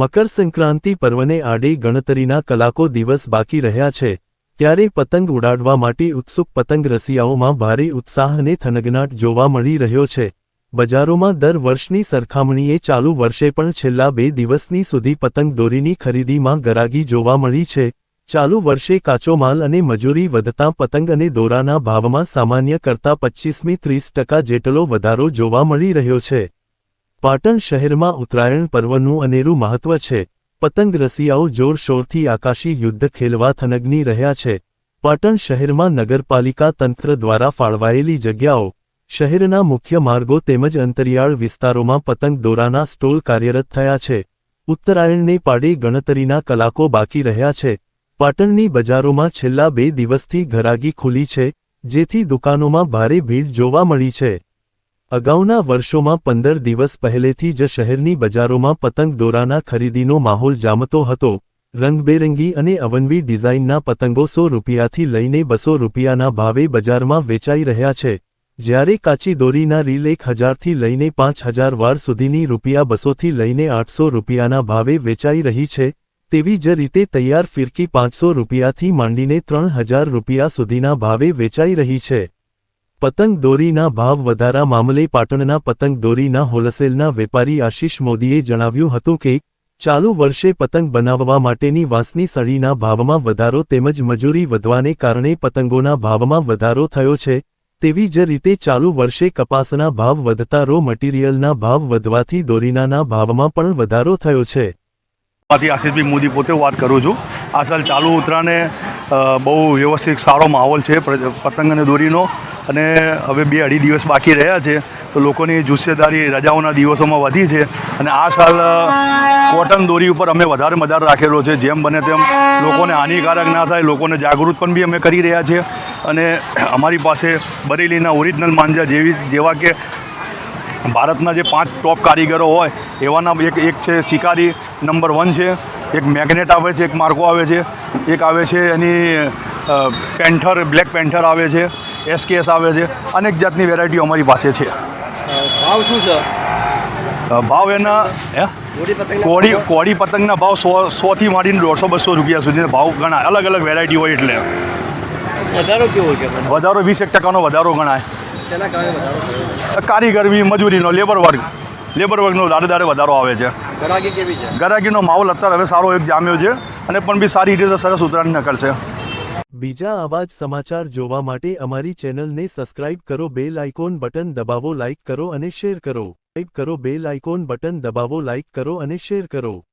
મકર સંક્રાંતિ પર્વને આડે ગણતરીના કલાકો દિવસ બાકી રહ્યા છે, ત્યારે પતંગ ઉડાડવા માટે ઉત્સુક પતંગ રસિયાઓમાં ભારે ઉત્સાહ અને થનગનાટ જોવા મળી રહ્યો છે. બજારોમાં દર વર્ષની સરખામણીએ ચાલુ વર્ષે પણ છેલ્લા બે દિવસની સુધી પતંગ દોરીની ખરીદીમાં ગરાગી જોવા મળી છે. ચાલુ વર્ષે કાચો માલ અને મજૂરી વધતા પતંગ અને દોરાના ભાવમાં સામાન્ય કરતા પચ્ચીસમી ત્રીસ ટકા જેટલો વધારો જોવા મળી રહ્યો છે. પાટણ શહેરમાં ઉત્તરાયણ પર્વનું અનેરું મહત્વ છે. પતંગ રસિયાઓ જોરશોરથી આકાશી યુદ્ધ ખેલવા થનગની રહ્યા છે. પાટણ શહેરમાં નગરપાલિકા તંત્ર દ્વારા ફાળવાયેલી જગ્યાઓ, શહેરના મુખ્ય માર્ગો તેમજ અંતરિયાળ વિસ્તારોમાં પતંગ દોરાના સ્ટોલ કાર્યરત થયા છે. ઉત્તરાયણને પાડે ગણતરીના કલાકો બાકી રહ્યા છે. પાટણની બજારોમાં છેલ્લા બે દિવસથી ઘરાગી ખુલી છે, જેથી દુકાનોમાં ભારે ભીડ જોવા મળી છે. અગાઉના વર્ષોમાં પંદર દિવસ પહેલેથી જ શહેરની બજારોમાં પતંગ દોરાના ખરીદીનો માહોલ જામતો હતો. રંગબેરંગી અને અવનવી ડિઝાઇનના પતંગો સો રૂપિયાથી લઈને બસો રૂપિયાના ભાવે બજારમાં વેચાઈ રહ્યા છે. જ્યારે કાચી દોરીના રીલ એક હજારથી લઈને પાંચ હજાર વાર સુધીની રૂપિયા બસોથી લઈને આઠસો રૂપિયાના ભાવે વેચાઈ રહી છે, તેવી જ રીતે તૈયાર ફિરકી પાંચસો રૂપિયાથી માંડીને ત્રણ હજાર રૂપિયા સુધીના ભાવે વેચાઈ રહી છે. પતંગ દોરીના ભાવ વધારા મામલે પાટણના પતંગ દોરીના હોલસેલના વેપારી આશિષ મોદીએ જણાવ્યું હતું કે ચાલુ વર્ષે પતંગ બનાવવા માટેની વાંસની સળીના ભાવમાં વધારો તેમજ મજૂરી વધવાને કારણે પતંગોના ભાવમાં વધારો થયો છે તેવી જ રીતે ચાલુ વર્ષે કપાસના ભાવ વધતા રો મટીરિયલના ભાવ વધવાથી દોરીનાના ભાવમાં પણ વધારો થયો છે. આશિષભાઈ મોદી પોતે વાત કરું છું. આ સાલ ચાલુ અ, બહુ વ્યવસ્થિત સારો માહોલ છે પતંગ અને દોરીનો. અને હવે બે અઢી દિવસ બાકી રહ્યા છે. તો લોકોની જુસ્સેદારી રજાઓના દિવસોમાં વધી છે. અને આ સાલ કોટન દોરી ઉપર અમે વધારે વધારે રાખેલો છે. જેમ બને તેમ લોકોને હાનિકારક ના થાય, લોકોને જાગૃત પણ બી અમે કરી રહ્યા છીએ અને અમારી પાસે બરેલીના ઓરિજિનલ માંજા જેવી, જેવા કે ભારતના જે પાંચ ટોપ કારીગરો હોય, એવાના એક એક છે શિકારી નંબર વન છે. એક મેગ્નેટ આવે છે એક માર્કો આવે છે એક આવે છે એની પેન્થર બ્લેક પેન્થર આવે છે એસકેએસ આવે છે અનેક જાતની વેરાયટીઓ અમારી પાસે છે. ભાવ શું છે? ભાવ એના કોડી કોડી પતંગના ભાવ? સો સોથી માંડીને દોઢસો બસો રૂપિયા સુધીના ભાવ ગણાય. અલગ અલગ વેરાયટી હોય એટલે. વધારો કેવો છે વધારો વીસ એક ટકાનો વધારો ગણાય. તેના કારણે વધારો થયો. કારીગરી મજૂરીનો લેબર વર્ગ. લેબર વર્ગનો દાડે દાડે વધારો આવે છે. ગરાગી કેવી છે? ગરાગીનો માહોલ અત્યારે હવે સારો એક જામ્યો છે અને પણ બી સારી રીતે સરસ ઉત્તરાયણ છે. બીજા આવા જ સમાચાર જોવા માટે અમારી ચેનલને સબસ્ક્રાઇબ કરો બેલ આઇકોન બટન દબાવો લાઇક કરો અને શેર કરો. ટાઈપ કરો બેલ આઇકોન બટન દબાવો લાઇક કરો અને શેર કરો.